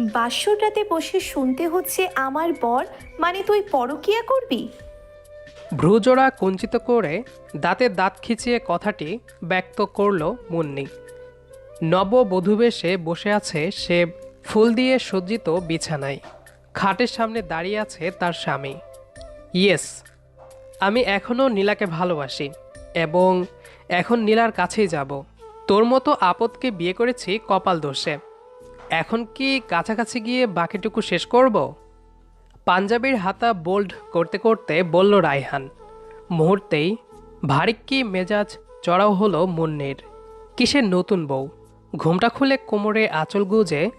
বাসর রাতে বসে শুনতে হচ্ছে আমার বর মানে তুই পরকিয়া করবি? ভ্রুজোড়া কুঞ্চিত করে দাঁতে দাঁত খিচিয়ে কথাটি ব্যক্ত করল মুন্নি। নববধূবেশে বসে আছে সে ফুল দিয়ে সজ্জিত বিছানায়। খাটের সামনে দাঁড়িয়ে আছে তার স্বামী। ইয়েস, আমি এখনও নীলাকে ভালোবাসি এবং এখন নীলার কাছেই যাব। তোর মতো আপদকে বিয়ে করেছি কপাল দোষে। এখন কি কাছাকাছি গিয়ে বাকিটুকু শেষ করব? পাঞ্জাবির হাতা বোল্ড করতে করতে বলল রায়হান। মুহূর্তেই ভারিক্কি মেজাজ চড়াও হলো মুন্নির। কিসের নতুন বউ? ঘুমটা খুলে কোমরে আঁচল গুজে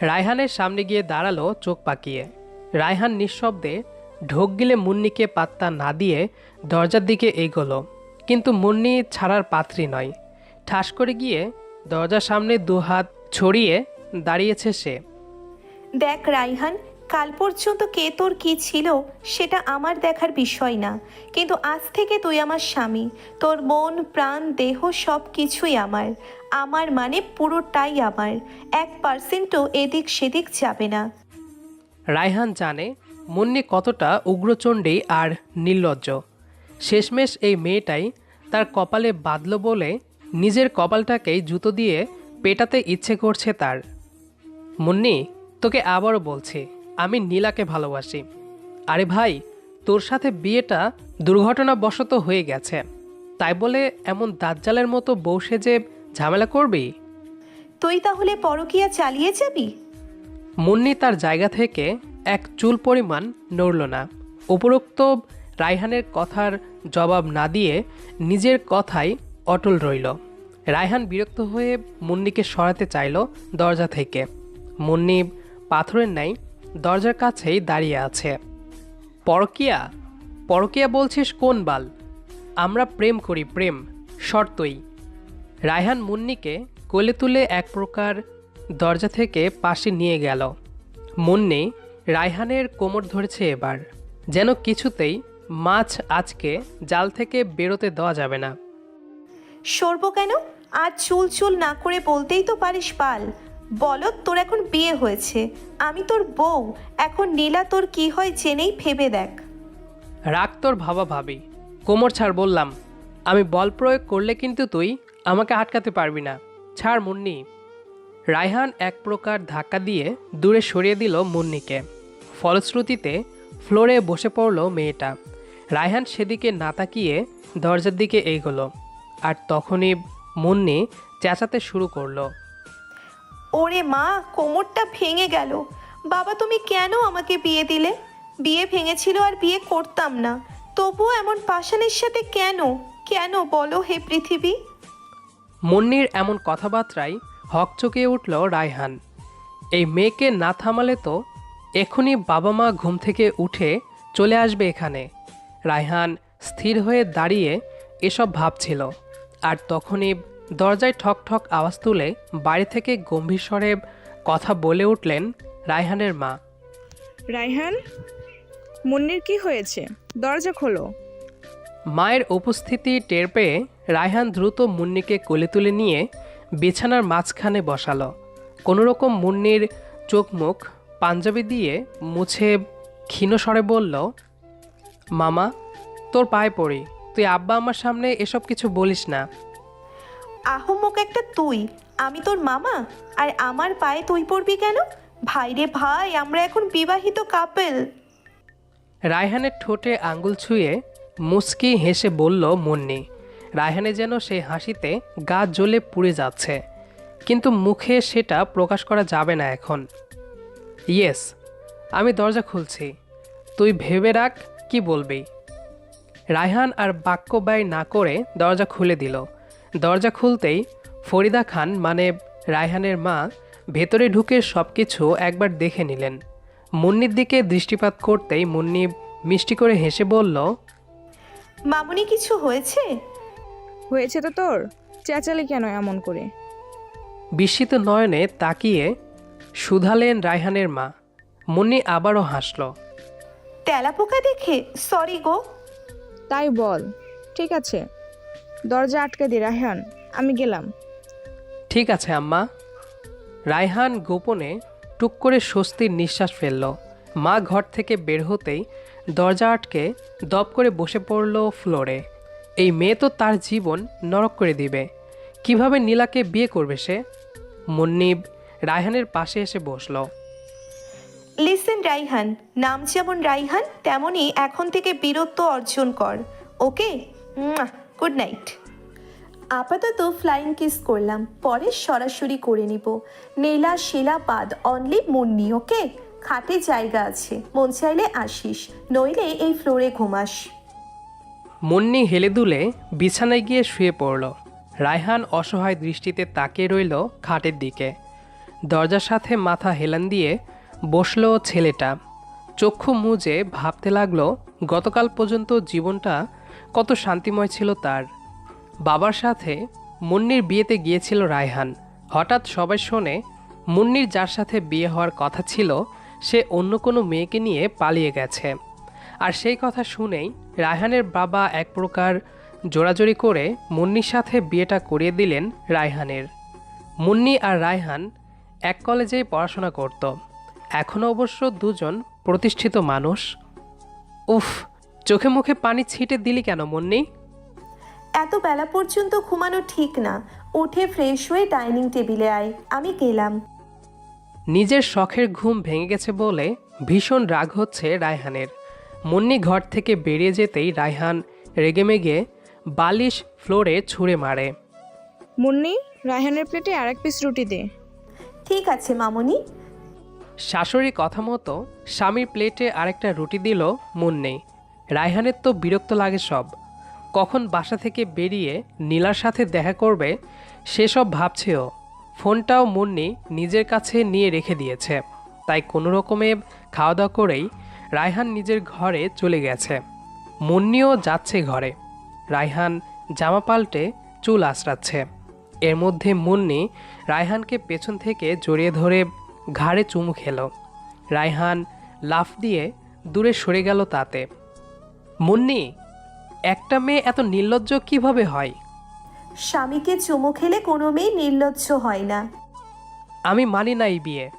রায়হানের সামনে গিয়ে দাঁড়াল চোখ পাকিয়ে। রায়হান নিঃশব্দে ঢোক গিলে মুন্নিকে পাত্তা না দিয়ে দরজার দিকে এগোলো। কিন্তু মুন্নি ছাড়ার পাত্রী নয়। ঠাস করে গিয়ে দরজার সামনে দুহাত ছড়িয়ে দাঁড়িয়েছে সে। দেখ রাইহান কাল পর্যন্ত কে তোর কি ছিল সেটা আমার দেখার বিষয় না। কিন্তু আজ থেকে তুই আমার স্বামী। তোর মন প্রাণ দেহ সব কিছুই আমার। আমার মানে পুরোটাই আমার। এক পার্সেন্টও এদিক সেদিক যাবে না। রায়হান জানে মুন্নি কতটা উগ্রচণ্ডী আর নির্লজ্জ। শেষমেশ এই মেয়েটাই তার কপালে বাঁধল বলে নিজের কপালটাকেই জুতো দিয়ে পেটাতে ইচ্ছে করছে তার। মুন্নি তোকে আবারও বলছি আমি নীলাকে ভালোবাসি। আরে ভাই তোর সাথে বিয়েটা দুর্ঘটনাবশত হয়ে গেছে। তাই বলে এমন দাজ্জালের মতো বসে যে ঝামেলা করবি? তুই তাহলে পরকিয়া চালিয়ে যাবি? মুন্নি তার জায়গা থেকে এক চুল পরিমাণ নড়ল না। উপরোক্ত রায়হানের কথার জবাব না দিয়ে নিজের কথাই অটল রইল। রায়হান বিরক্ত হয়ে মুন্নিকে সরাতে চাইল দরজা থেকে। মুন্নি পাথরের নাই দরজার কাছেই দাঁড়িয়ে আছে। পরকিয়া পরকিয়া বলছিস কোন বাল? আমরা প্রেম করি, প্রেম, শর্তই। রায়হান মুন্নিকে কোলে তুলে এক প্রকার দরজা থেকে পাশে নিয়ে গেল। মুন্নি রায়হানের কোমর ধরেছে এবার, যেন কিছুতেই মাছ আজকে জাল থেকে বেরোতে দেওয়া যাবে না। সরবো কেন? আর চুল চুল না করে বলতেই তো পারিস পাল বলো, তোর এখন বিয়ে হয়েছে। আমি তোর বউ। এখন নীলা তোর কি হয় জেনেই ভেবে দেখ। রাগ তোর ভাবা ভাবি। কোমর ছাড়, বললাম, আমি বল প্রয়োগ করলে কিন্তু তুই আমাকে আটকাতে পারবি না। ছাড়, মুন্নি। রায়হান এক প্রকার ধাক্কা দিয়ে দূরে সরিয়ে দিল মুন্নিকে। ফলশ্রুতিতে ফ্লোরে বসে পড়ল মেয়েটা। রায়হান সেদিকে না তাকিয়ে দরজার দিকে এগোলো। আর তখনই মুন্নি চেঁচাতে শুরু করল। ওরে মা, কোমরটা ভেঙে গেল। বাবা, তুমি কেন আমাকে বিয়ে দিলে? বিয়ে ভেঙেছিল আর বিয়ে করতাম না। তবুও এমন পাষাণের সাথে কেন? কেন বলো হে পৃথিবী? মুন্নির এমন কথাবার্তায় হকচকিয়ে উঠল রায়হান। এই মেয়েকে না থামালে তো এখনই বাবা মা ঘুম থেকে উঠে চলে আসবে এখানে। রায়হান স্থির হয়ে দাঁড়িয়ে এসব ভাবছিল। আর তখনই দরজায় ঠক ঠক আওয়াজ তুলে বাড়ি থেকে গম্ভীর স্বরে কথা বলে উঠলেন রায়হানের মা। রায়হান মুন্নির কি হয়েছে? দরজা খোলো। মায়ের উপস্থিতি টের পেয়ে রায়হান দ্রুত মুন্নিকে কোলে তুলে নিয়ে বিছানার মাঝখানে বসালো। কোনোরকম মুন্নির চোখ মুখ পাঞ্জাবি দিয়ে মুছে ক্ষীণ স্বরে বলল মামা তোর পায়ে পড়ি। তুই আব্বা আমার সামনে এসব কিছু বলিস না। আহম্মক একটা তুই। আমি তোর মামা। আর আমার পায়ে তুই পড়বি কেন? ভাই রে ভাই, আমরা এখন বিবাহিত কাপেল। রায়হানের ঠোঁটে আঙ্গুল ছুঁয়ে মুচকি হেসে বলল মুন্নি, রায়হানে যেন সেই হাসিতে গা জ্বলে পুড়ে যাচ্ছে। কিন্তু মুখে সেটা প্রকাশ করা যাবে না এখন। ইয়েস, আমি দরজা খুলছি। তুই ভেবে রাখ কি বলবি? রায়হান আর বাক্য ব্যয় না করে দরজা খুলে দিল। দরজা খুলতেই ফরিদা খান মানে রায়হানের মা ভেতরে ঢুকে সব কিছু একবার দেখে নিলেন। মুন্নির দিকে দৃষ্টিপাত করতেই মুন্নি মিষ্টি করে হেসে বলল মামুনি কিছু হয়েছে? হয়েছে তো তোর? চেঁচালি কেন এমন করে? বিস্মিত নয়নে তাকিয়ে শুধালেন রায়হানের মা। মুন্নি আবারও হাসল তেলাপোকা দেখে? সরি গো। তাই বল ঠিক আছে। দরজা আটকে দি রায়হান। আমি গেলাম। ঠিক আছে আম্মা। রায়হান গোপনে টুক করে স্বস্তির নিঃশ্বাস ফেলল। মা ঘর থেকে বের হতেই দরজা আটকে দপ করে বসে পড়ল ফ্লোরে। এই মেয়ে তো তার জীবন নরক করে দিবে। কীভাবে নীলাকে বিয়ে করবে সে? মুন্নিব রায়হানের পাশে এসে বসল। লিসেন রাইহান নাম যেমন রাইহান তেমনই এখন থেকে বীরত্ব অর্জন কর। ওকে? গুড নাইট আপাতত ফ্লাইং কিস করলাম, পরে সরাসরি করে নিব। নেলা, শিলা, বাদ, অনলি, মুন্নি ওকে খাটে জায়গা আছে, মন চাইলে আসিস, নইলে এই ফ্লোরে ঘুমাস। মুন্নি হেলে দুলে বিছানায় গিয়ে শুয়ে পড়ল। রায়হান অসহায় দৃষ্টিতে তাকিয়ে রইল খাটের দিকে। দরজার সাথে মাথা হেলান দিয়ে বসল ছেলেটা। চক্ষু মুজে ভাবতে লাগল, গতকাল পর্যন্ত জীবনটা কত শান্তিময় ছিল তার। বাবার সাথে মুন্নির বিয়েতে গিয়েছিল রায়হান। হঠাৎ সবাই শোনে, মুন্নির যার সাথে বিয়ে হওয়ার কথা ছিল, সে অন্য কোনো মেয়েকে নিয়ে পালিয়ে গেছে। আর সেই কথা শুনেই রায়হানের বাবা এক প্রকার জোরাজোরি করে মুন্নির সাথে বিয়েটা করিয়ে দিলেন রায়হানের। মুন্নি আর রায়হান এক কলেজেই পড়াশোনা করত। এখনও অবশ্য দুজন প্রতিষ্ঠিত মানুষ। উফ চোখে মুখে পানি ছিটে দিলি কেন মুন্নি? এত বেলা পর্যন্ত ঘুমানো ঠিক না। উঠে ফ্রেশ হয়ে ডাইনিং টেবিলে আয়। আমি গেলাম। নিজের শখের ঘুম ভেঙে গেছে বলে ভীষণ রাগ হচ্ছে রায়হানের। মুন্নি ঘর থেকে বেরিয়ে যেতেই রায়হান রেগেমেগে বালিশ ফ্লোরে ছুঁড়ে মারে। মুন্নি রায়হানের প্লেটে আর এক পিস রুটি দে। ঠিক আছে মামনি। শাশুড়ি কথা মতো স্বামীর প্লেটে আরেকটা রুটি দিল মুন্নি। রায়হানের তো বিরক্ত লাগে সব। কখন বাসা থেকে বেরিয়ে নীলার সাথে দেখা করবে, সেসব ভাবছেও। ফোনটাও মুন্নি নিজের কাছে নিয়ে রেখে দিয়েছে। তাই কোনো রকমে খাওয়া দাওয়া করেই রায়হান নিজের ঘরে চলে গেছে। মুন্নিও যাচ্ছে ঘরে। রায়হান জামা পাল্টে চুল আঁচড়াচ্ছে। এর মধ্যে মুন্নি রায়হানকে পেছন থেকে জড়িয়ে ধরে ঘাড়ে চুমু খেলো। রায়হান লাফ দিয়ে দূরে সরে গেল তাতে। মুন্নি একটা মেয়ে এত নির্লজ্জ কীভাবে হয়? স্বামীকে চুমু খেলে কোনো মেয়ে নির্লজ্জ হয় না। আমি মানি না এই বিয়ে।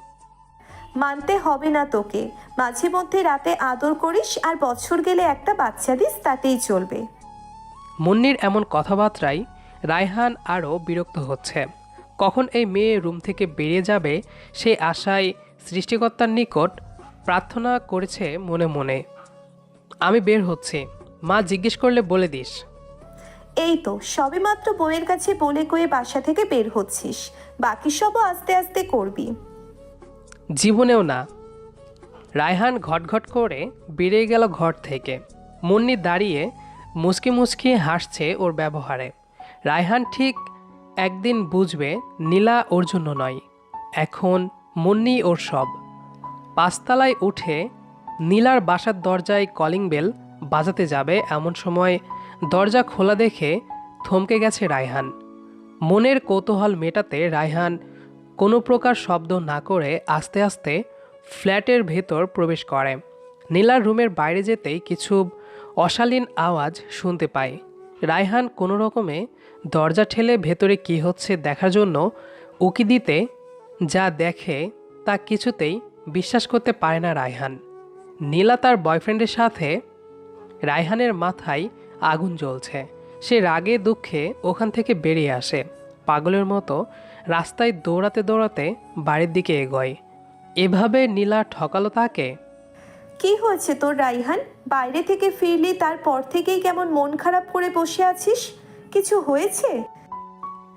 মানতে হবে না তোকে। মাঝে মধ্যে রাতে আদর করিস আর বছর গেলে একটা বাচ্চা দিস তাতেই চলবে। মুন্নির এমন কথাবার্তায় রায়হান আরও বিরক্ত হচ্ছে। কখন এই মেয়ে রুম থেকে বেরিয়ে যাবে সেই আশায় সৃষ্টিকর্তার নিকট প্রার্থনা করেছে মনে মনে। আমি বের হচ্ছি। মা জিজ্ঞেস করলে বলে দিস। এই তো সবে মাত্র বইয়ের কাছে বলে কয়ে বাসা থেকে বের হচ্ছিস। বাকি সবও আস্তে আস্তে করবি। জীবনেও না। রায়হান ঘটঘট করে বেরিয়ে গেল ঘর থেকে। মুন্নি দাঁড়িয়ে মুচকি মুচকি হাসছে ওর ব্যবহারে। রায়হান ঠিক একদিন বুঝবে নীলা ওর জন্য নয়। এখন মুন্নি ওর সব। পাঁচতলায় উঠে নীলার বাসার দরজায় কলিং বেল বাজাতে যাবে এমন সময় দরজা খোলা দেখে থমকে গেছে রায়হান। মনের কৌতূহল মেটাতে রায়হান কোনো প্রকার শব্দ না করে আস্তে আস্তে ফ্ল্যাটের ভেতর প্রবেশ করে। নীলার রুমের বাইরে যেতেই কিছু অশালীন আওয়াজ শুনতে পায়। রায়হান কোনো রকমে দরজা ঠেলে ভেতরে কি হচ্ছে দেখার জন্য উকি দিতে যা দেখে তা কিছুতেই বিশ্বাস করতে পারে না রায়হান। নীলা তার বয়ফ্রেন্ডের সাথে রায়হানের মাথায় আগুন জ্বলছে। সে রাগে দুঃখে ওখান থেকে বেরিয়ে আসে। পাগলের মতো রাস্তায় দৌড়াতে দৌড়াতে বাড়ির দিকে এগোয়। এভাবে নীলা ঠকালো তাকে। কি হয়েছে তোর রাইহান বাইরে থেকে ফিরলি তারপর থেকেই কেমন মন খারাপ করে বসে আছিস? কিছু হয়েছে?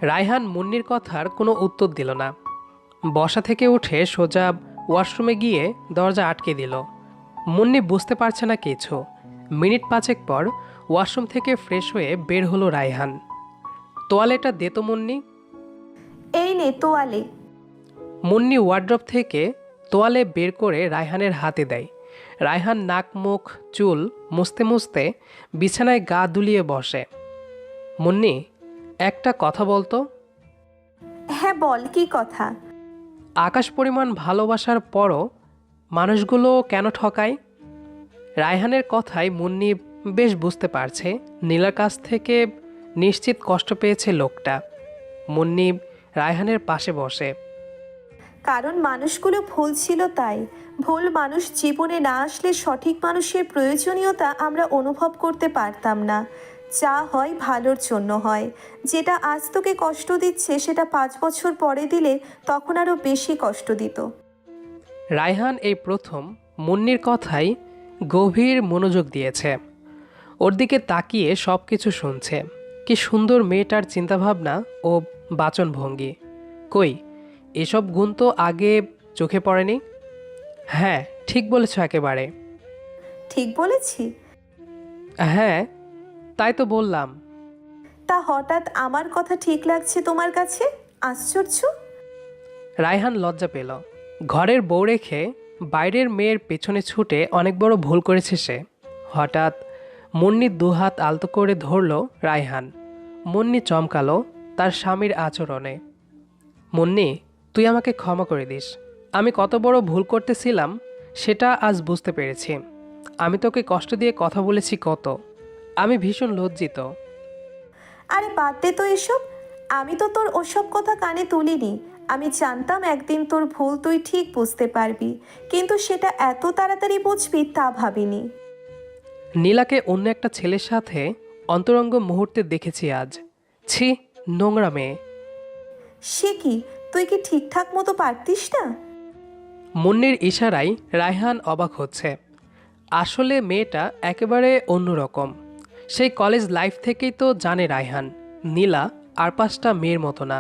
রায়হান মুন্নির কথার কোনো উত্তর দিল না। বসা থেকে উঠে সোজা ওয়াশরুমে গিয়ে দরজা আটকে দিল। মুন্নি বুঝতে পারছে না কিছু। মিনিট পাঁচেক পর ওয়াশরুম থেকে ফ্রেশ হয়ে বের হলো রায়হান। তোয়ালেটা দে তো মুন্নি। এই নে তোয়ালে। মুন্নি ওয়ার্ড্রপ থেকে তোয়ালে বের করে রায়হানের হাতে দেয়। রায়হান নাক মুখ চুল মুছতে মুছতে বিছানায় গা দুলিয়ে বসে। মুন্নি একটা কথা বলতো হ্যাঁ বল কি কথা? আকাশ পরিমাণ ভালোবাসার পরও মানুষগুলো কেন ঠকায়? রায়হানের কথায় মুন্নি বেশ বুঝতে পারছে। নীলার কাছ থেকে নিশ্চিত কষ্ট পেয়েছে লোকটা। মুন্নি রায়হানের পাশে বসে। কারণ মানুষগুলো ভুল ছিল তাই। ভুল মানুষ জীবনে না আসলে সঠিক মানুষের প্রয়োজনীয়তা আমরা অনুভব করতে পারতাম না। যা হয় ভালোর জন্য হয়। যেটা আজ তোকে কষ্ট দিচ্ছে, সেটা পাঁচ বছর পরে দিলে তখন আরও বেশি কষ্ট দিত। রায়হান এই প্রথম মুন্নির কথাই গভীর মনোযোগ দিয়েছে। ওর দিকে তাকিয়ে সব কিছু শুনছে। কি সুন্দর মেয়েটার চিন্তাভাবনা ও বাচনভঙ্গি। কই এসব গুণ তো আগে চোখে পড়েনি? হ্যাঁ ঠিক বলেছ একেবারে। ঠিক বলেছি। হ্যাঁ তাই তো বললাম। তা হঠাৎ আমার কথা ঠিক লাগছে তোমার কাছে? আশ্চর্য। রায়হান লজ্জা পেল। ঘরের বউ রেখে বাইরের মেয়ের পেছনে ছুটে অনেক বড় ভুল করেছে সে। হঠাৎ মুন্নির দুহাত আলতো করে ধরল রায়হান। মুন্নি চমকালো তার স্বামীর আচরণে। মুন্নি, তুই আমাকে ক্ষমা করে দিস। আমি কত বড় ভুল করতেছিলাম, সেটা আজ বুঝতে পেরেছি। আমি তোকে কষ্ট দিয়ে কথা বলেছি কত। আমি ভীষণ লজ্জিত। আরে বাদ দে তো এসব। আমি তো তোর ওসব কথা কানে তুলিনি। আমি জানতাম একদিন তোর ভুল তুই ঠিক বুঝতে পারবি কিন্তু সেটা এত তাড়াতাড়ি বুঝবি তা ভাবিনি। নীলাকে অন্য একটা ছেলের সাথে অন্তরঙ্গ মুহূর্তে দেখেছি আজ। ছি নোংরা মেয়ে। সে কি তুই কি ঠিকঠাক মতো পারতিস না? মুন্নির ইশারায় রায়হান অবাক হচ্ছে। আসলে মেয়েটা একেবারে অন্যরকম। সেই কলেজ লাইফ থেকেই তো জানে রায়হান। নীলা আর পাঁচটা মেয়ের মতো না।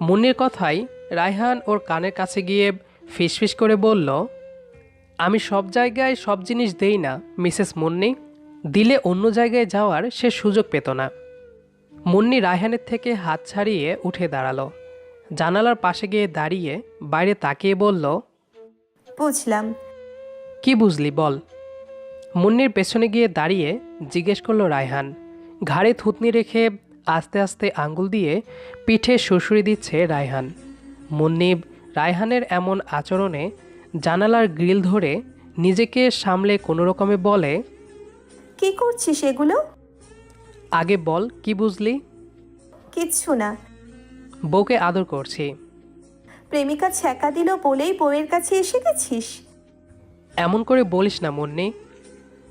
মুন্নির কথাই রায়হান ওর কানের কাছে গিয়ে ফিসফিস করে বলল আমি সব জায়গায় সব জিনিস দেই না মিসেস মুন্নি। দিলে অন্য জায়গায় যাওয়ার সে সুযোগ পেত না। মুন্নি রায়হানের থেকে হাত ছাড়িয়ে উঠে দাঁড়াল। জানালার পাশে গিয়ে দাঁড়িয়ে বাইরে তাকিয়ে বলল বুঝলাম। কি বুঝলি বল? মুন্নির পেছনে গিয়ে দাঁড়িয়ে জিজ্ঞেস করল রায়হান। ঘাড়ে থুতনি রেখে আস্তে আস্তে আঙ্গুল দিয়ে পিঠে শ্বশুরি দিচ্ছে রায়হান। মুন্নিব রায়হানের এমন আচরণে জানালার গ্রিল ধরে নিজেকে সামলে কোনো রকমে বলে কি করছিস এগুলো? আগে বল কি বুঝলি? কিচ্ছু না। বউকে আদর করছি। প্রেমিকা ছ্যাঁকা দিল বলেই বউয়ের কাছে এসে গেছিস? এমন করে বলিস না মুন্নি।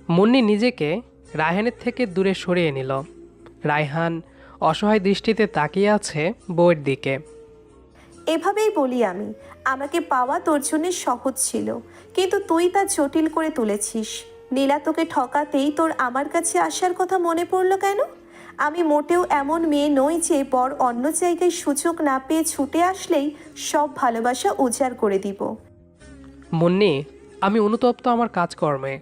মুন্নি নিজেকে রায়হানের থেকে দূরে সরিয়ে নিল। রায়হান অসহায় দৃষ্টিতে তাকিয়ে আছে বউয়ের দিকে। এভাবেই বলি আমি আমাকে পাওয়া তোর জন্য সহজ ছিল। কিন্তু তুই তা জটিল করে তুলেছিস। নীলা তোকে ঠকাতেই তোর আমার কাছে আসার কথা মনে পড়ল কেন? আমি মোটেও এমন মেয়ে নই যে পর অন্য জায়গায় সুযোগ না পেয়ে ছুটে আসলেই সব ভালোবাসা উজাড় করে দিব। মুন্নি আমি অনুতপ্ত আমার কাজকর্মে।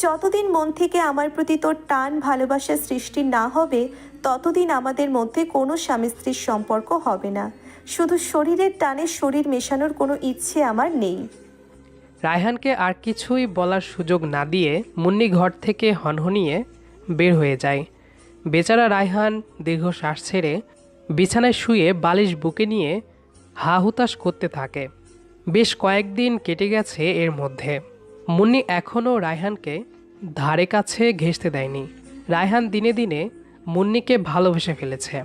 যতদিন মন থেকে আমার প্রতি তোর টান ভালোবাসা সৃষ্টি না হবে ততদিন আমাদের মধ্যে কোনো স্বামী স্ত্রীর সম্পর্ক হবে না। শুধু শরীরের টানে শরীর মেশানোর কোনো ইচ্ছে আমার নেই। রায়হানকে আর কিছুই বলার সুযোগ না দিয়ে মুন্নি ঘর থেকে হনহনিয়ে বের হয়ে যায়। বেচারা রায়হান দীর্ঘ শ্বাস ছেড়ে বিছানায় শুয়ে বালিশ বুকে নিয়ে হা হুতাশ করতে থাকে। বেশ কয়েকদিন কেটে গেছে এর মধ্যে। মুন্নি এখনও রায়হানকে ধারে কাছে ঘেঁষতে দেয়নি। রায়হান দিনে দিনে মুন্নিকে ভালোবেসে ফেলেছে।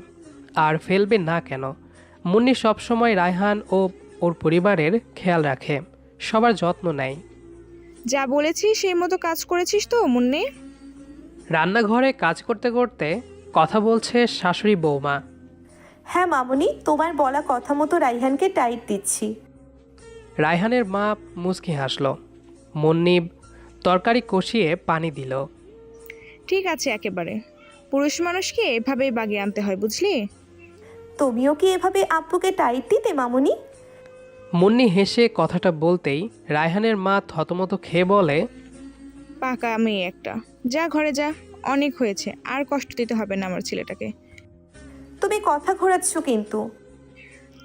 আর ফেলবে না কেন? মুন্নি সবসময় রায়হান ও ওর পরিবারের খেয়াল রাখে সবার যত্ন নেয়। যা বলেছি সেই মতো কাজ করেছিস তো মুন্নি? রান্নাঘরে কাজ করতে করতে কথা বলছে শাশুড়ি বৌমা। হ্যাঁ মামুনি তোমার বলা কথা মতো রাইহানকে টাইট দিচ্ছি। রায়হানের মা মুচকি হাসল। মন্নিব তরকারি কষিয়ে পানি দিল। ঠিক আছে একেবারে। পুরুষ মানুষকে এভাবেই বাগিয়ে আনতে হয় বুঝলি? তুমিও কি এভাবে আব্বুকে টাইট দিতে মামুনি? মুন্নি হেসে কথাটা বলতেই রায়হানের মা থতমত খেয়ে বলে পাকা মেয়ে একটা। যা ঘরে যা অনেক হয়েছে আর কষ্ট দিতে হবে না আমার ছেলেটাকে। তুমি কথা ঘোরাচ্ছ কিন্তু।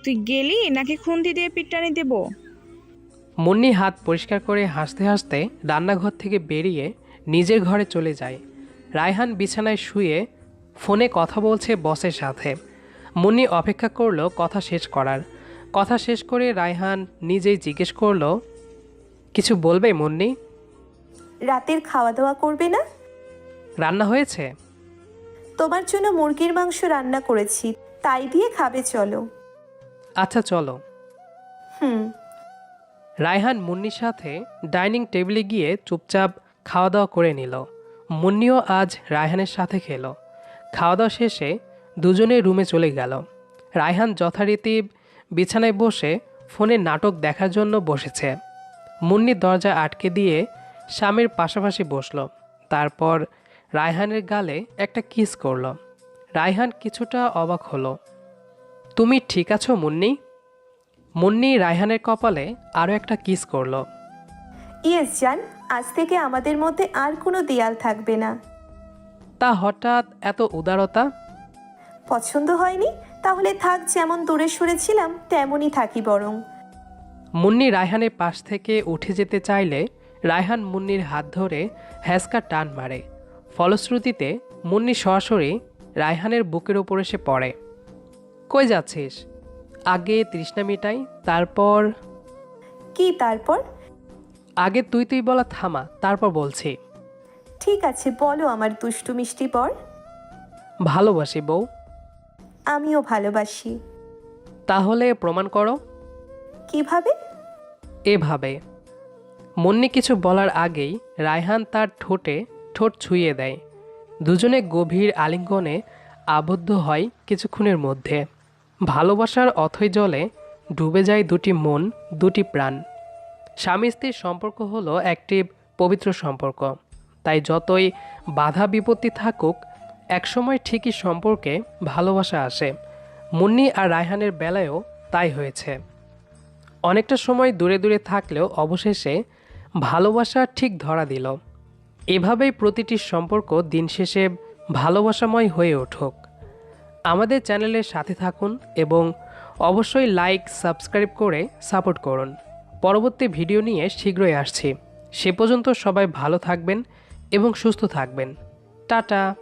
তুই গেলি নাকি খুন্তি দিয়ে পিটটানি দেবো? মুন্নি হাত পরিষ্কার করে হাসতে হাসতে রান্নাঘর থেকে বেরিয়ে নিজের ঘরে চলে যায়। রায়হান বিছানায় শুয়ে ফোনে কথা বলছে বসের সাথে। মুন্নি অপেক্ষা করল কথা শেষ করার। কথা শেষ করে রায়হান নিজেই জিজ্ঞেস করল কিছু বলবে মুন্নি? রাতের খাওয়া দাওয়া করবে না? রান্না হয়েছে? তোমার জন্য মুরগির মাংস রান্না করেছি তাই দিয়ে খাবে চলো। আচ্ছা চলো। হুম। রায়হান মুন্নির সাথে ডাইনিং টেবিলে গিয়ে চুপচাপ খাওয়া দাওয়া করে নিল। মুন্নিও আজ রায়হানের সাথে খেলো। খাওয়া দাওয়া শেষে দুজনে রুমে চলে গেল। রায়হান যথারীতি বিছানায় বসে ফোনে নাটক দেখার জন্য বসেছে। মুন্নি দরজা আটকে দিয়ে স্বামীর পাশাপাশি বসল। তারপর রায়হানের গালে একটা কিস করল। রায়হান কিছুটা অবাক হলো। তুমি ঠিক আছো মুন্নি? মুন্নি রায়হানের কপালে আরও একটা কিস করল। ইয়েস জান আজ থেকে আমাদের মধ্যে আর কোনো দেয়াল থাকবে না। তা হঠাৎ এত উদারতা পছন্দ হয়নি তাহলে থাক যেমন দূরে সরেছিলাম তেমনই থাকি বরং। মুন্নি রায়হানের পাশ থেকে উঠে যেতে চাইলে রায়হান মুন্নির হাত ধরে হ্যাসকা টান মারে। ফলশ্রুতিতে মুন্নি সরাসরি রায়হানের বুকের ওপর এসে পড়ে। কই যাচ্ছিস? আগে তৃষ্ণা মিটাই তারপর কি তারপর? আগে তুই তুই বলা থামা তারপর বলছি। ঠিক আছে বলো আমার দুষ্টু মিষ্টি পর। ভালোবাসি বউ আমিও ভালোবাসি। তাহলে প্রমাণ করো। কীভাবে? এভাবে। মন্নি কিছু বলার আগেই রায়হান তার ঠোঁটে ঠোঁট ছুঁয়ে দেয়। দুজনে গভীর আলিঙ্গনে আবদ্ধ হয় কিছুক্ষণের মধ্যে। ভালোবাসার অথৈ জলে ডুবে যায় দুটি মন দুটি প্রাণ। স্বামী স্ত্রীর সম্পর্ক হলো একটি পবিত্র সম্পর্ক। তাই যতই বাধা বিপত্তি থাকুক একসময় ঠিকই সম্পর্কে ভালোবাসা আসে। মুন্নি আর রায়হানের বেলায়ও তাই হয়েছে। অনেকটা সময় দূরে দূরে থাকলেও অবশেষে ভালোবাসা ঠিক ধরা দিল। এভাবেই প্রতিটি সম্পর্ক দিন শেষে ভালোবাসাময় হয়ে উঠুক। আমাদের চ্যানেলের সাথে থাকুন এবং অবশ্যই লাইক, সাবস্ক্রাইব করে সাপোর্ট করুন। পরবর্তী ভিডিও নিয়ে শীঘ্রই আসছি। সে পর্যন্ত সবাই ভালো থাকবেন এবং সুস্থ থাকবেন। টাটা!